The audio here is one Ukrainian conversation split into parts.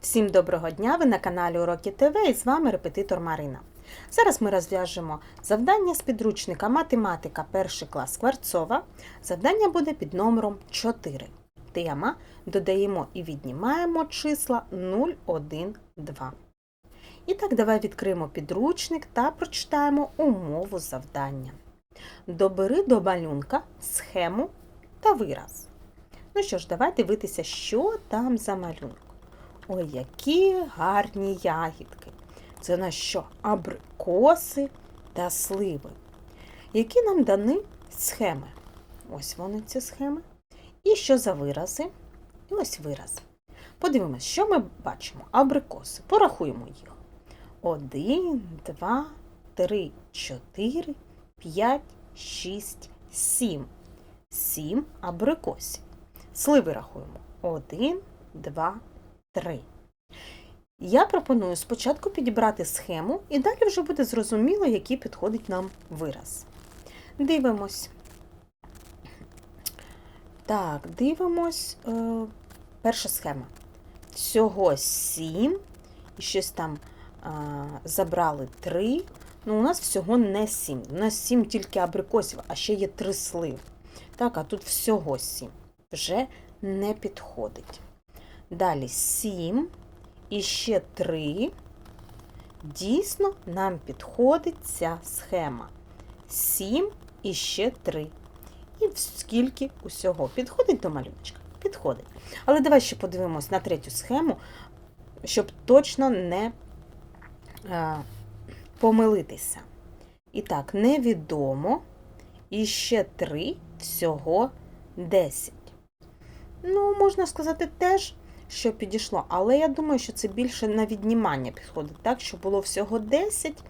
Всім доброго дня! Ви на каналі Уроки ТВ і з вами репетитор Марина. Зараз ми розв'яжемо завдання з підручника Математика 1 клас Скворцова. Завдання буде під номером 4. Тема додаємо і віднімаємо числа 0, 1, 2. І так, давай відкриємо підручник та прочитаємо умову завдання. Добери до малюнка схему та вираз. Ну що ж, давай дивитися, що там за малюнок. Ой, які гарні ягідки. Це на що? Абрикоси та сливи. Які нам дані схеми? Ось вони ці схеми. І що за вирази? І ось вираз. Подивимось, що ми бачимо. Абрикоси. Порахуємо їх. Один, два, три, чотири, п'ять, шість, сім. Сім абрикосів. Сливи рахуємо. Один, два, три. Я пропоную спочатку підібрати схему, і далі вже буде зрозуміло, який підходить нам вираз. Дивимось. Так, дивимось. Е, перша схема. Всього 7. І щось там е, забрали 3. Ну, у нас всього не 7. У нас 7 тільки абрикосів, а ще є 3 слив. Так, а тут всього 7. Вже не підходить. Далі 7 і ще 3. Дійсно, нам підходить ця схема. 7 і ще 3. І скільки усього підходить до малюночка? Підходить. Але давай ще подивимось на третю схему, щоб точно не е, помилитися. І так, невідомо. І ще 3, всього 10. Ну, можна сказати, теж, що підійшло, але я думаю, що це більше на віднімання підходить, так, що було всього 10,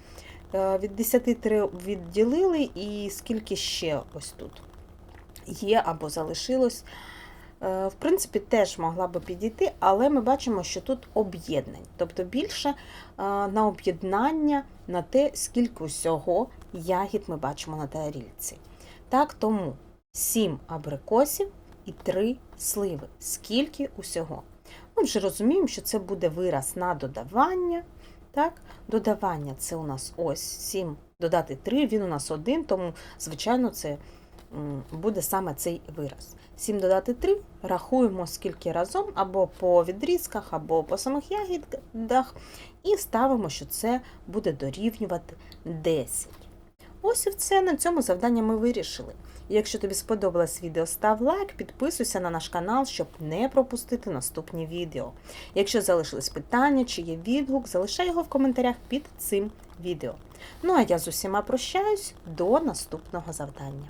е, від 10 3 відділили, і скільки ще ось тут є або залишилось. Е, В принципі, теж могла би підійти, але ми бачимо, що тут об'єднань. Тобто більше е, на об'єднання на те, скільки усього ягід ми бачимо на тарілці. Так, тому 7 абрикосів і 3 сливи. Скільки усього? Ми вже розуміємо, що це буде вираз на додавання. Так? Додавання це у нас ось 7 додати 3, він у нас 1, тому, звичайно, це буде саме цей вираз. 7 додати 3, рахуємо скільки разом, або по відрізках, або по самих ягідах, і ставимо, що це буде дорівнювати 10. Ось і все на цьому завдання ми вирішили. Якщо тобі сподобалось відео, став лайк, підписуйся на наш канал, щоб не пропустити наступні відео. Якщо залишились питання чи є відгук, залишай його в коментарях під цим відео. Ну а я з усіма прощаюсь до наступного завдання.